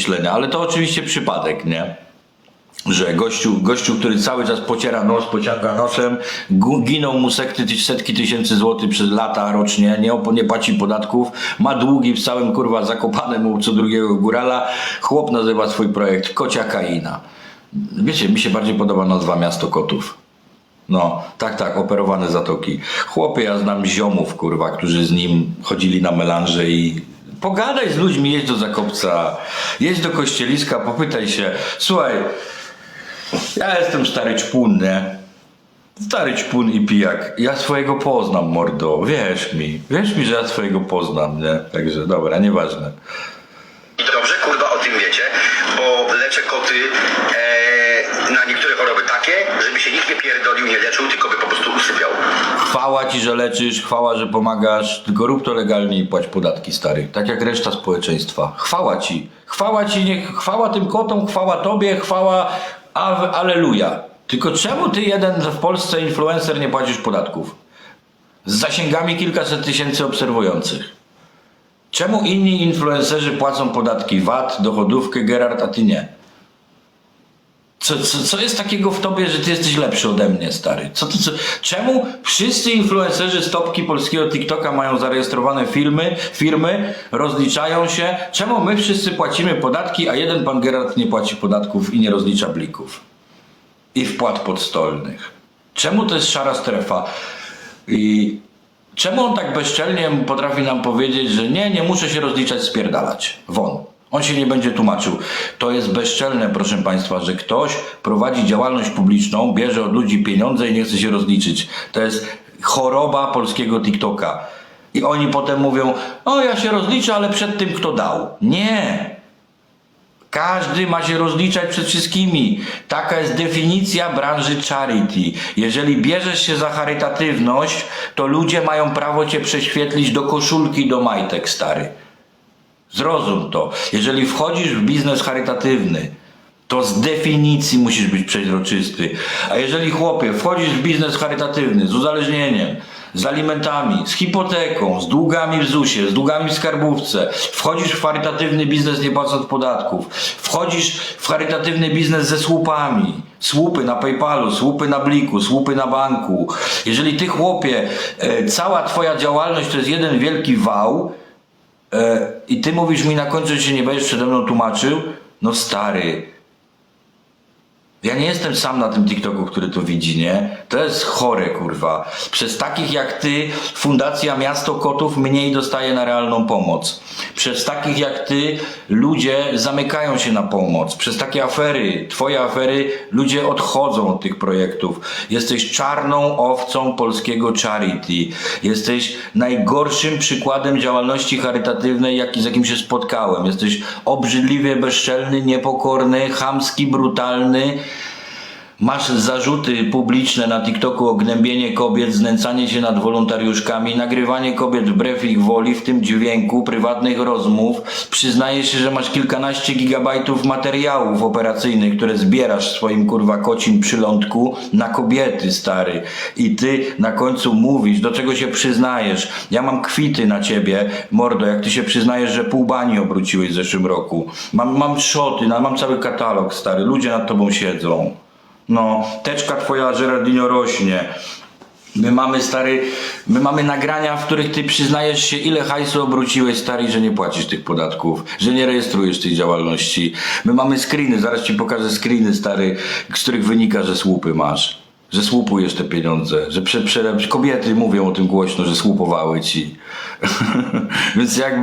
myślenia, ale to oczywiście przypadek, nie? Że gościu, gościu, który cały czas pociera nos, pociąga nosem, giną mu sekty, setki tysięcy złotych przez lata rocznie, nie, nie płaci podatków, ma długi w całym kurwa zakopanemu co drugiego górala. Chłop nazywa swój projekt Kocia Kaina. Wiecie, mi się bardziej podoba nazwa Miasto Kotów. No, tak, tak, operowane zatoki. Chłopy, ja znam ziomów, kurwa, którzy z nim chodzili na melanże i pogadaj z ludźmi, jedź do Zakopca, jedź do Kościeliska, popytaj się, słuchaj, ja jestem stary czpun, nie? Stary czpun i pijak. Ja swojego poznam, mordo, wierz mi. Wierz mi, że ja swojego poznam, nie? Także, dobra, nieważne. I dobrze, kurwa, o tym wiecie, bo leczę koty ci, że leczysz, chwała, że pomagasz, tylko rób to legalnie i płać podatki, stary. Tak jak reszta społeczeństwa. Chwała ci. Chwała ci, niech chwała tym kotom, chwała tobie, chwała, a, aleluja. Tylko czemu ty jeden w Polsce influencer nie płacisz podatków? Z zasięgami kilkaset tysięcy obserwujących. Czemu inni influencerzy płacą podatki VAT, dochodówkę, Gerard, a ty nie? Co, co, co jest takiego w tobie, że ty jesteś lepszy ode mnie, stary? Co ty, co, czemu wszyscy influencerzy z topki polskiego TikToka mają zarejestrowane firmy, firmy, rozliczają się? Czemu my wszyscy płacimy podatki, a jeden pan Gerard nie płaci podatków i nie rozlicza blików? I wpłat podstolnych. Czemu to jest szara strefa? I czemu on tak bezczelnie potrafi nam powiedzieć, że nie, nie muszę się rozliczać, spierdalać. Won. On się nie będzie tłumaczył. To jest bezczelne, proszę Państwa, że ktoś prowadzi działalność publiczną, bierze od ludzi pieniądze i nie chce się rozliczyć. To jest choroba polskiego TikToka. I oni potem mówią, o ja się rozliczę, ale przed tym kto dał. Nie. Każdy ma się rozliczać przed wszystkimi. Taka jest definicja branży charity. Jeżeli bierzesz się za charytatywność, to ludzie mają prawo cię prześwietlić do koszulki, do majtek, stary. Zrozum to. Jeżeli wchodzisz w biznes charytatywny, to z definicji musisz być przeźroczysty. A jeżeli chłopie, wchodzisz w biznes charytatywny z uzależnieniem, z alimentami, z hipoteką, z długami w ZUS-ie, z długami w skarbówce, wchodzisz w charytatywny biznes nie płacąc podatków, wchodzisz w charytatywny biznes ze słupami, słupy na PayPalu, słupy na Bliku, słupy na banku. Jeżeli ty chłopie, e, cała twoja działalność to jest jeden wielki wał, E, I ty mówisz mi na końcu, że się nie będziesz przede mną tłumaczył? No stary. Ja nie jestem sam na tym TikToku, który to widzi, nie? To jest chore, kurwa. Przez takich jak ty Fundacja Miasto Kotów mniej dostaje na realną pomoc. Przez takich jak ty ludzie zamykają się na pomoc. Przez takie afery, twoje afery, ludzie odchodzą od tych projektów. Jesteś czarną owcą polskiego charity. Jesteś najgorszym przykładem działalności charytatywnej, jaki z jakim się spotkałem. Jesteś obrzydliwie bezczelny, niepokorny, chamski, brutalny. Masz zarzuty publiczne na TikToku o gnębienie kobiet, znęcanie się nad wolontariuszkami, nagrywanie kobiet wbrew ich woli, w tym dźwięku, prywatnych rozmów. Przyznajesz się, że masz kilkanaście gigabajtów materiałów operacyjnych, które zbierasz w swoim kurwa kocim przylądku na kobiety, stary. I ty na końcu mówisz, do czego się przyznajesz. Ja mam kwity na ciebie, mordo, jak ty się przyznajesz, że pół bani obróciłeś w zeszłym roku. Mam, mam szoty, mam cały katalog, stary. Ludzie nad tobą siedzą. No, teczka twoja Gerardino rośnie. My mamy stary, my mamy nagrania, w których ty przyznajesz się, ile hajsu obróciłeś stary, że nie płacisz tych podatków, że nie rejestrujesz tej działalności. My mamy screeny, zaraz ci pokażę screeny stary, z których wynika, że słupy masz. Że słupujesz te pieniądze, że prze, prze, kobiety mówią o tym głośno, że słupowały ci. Więc jak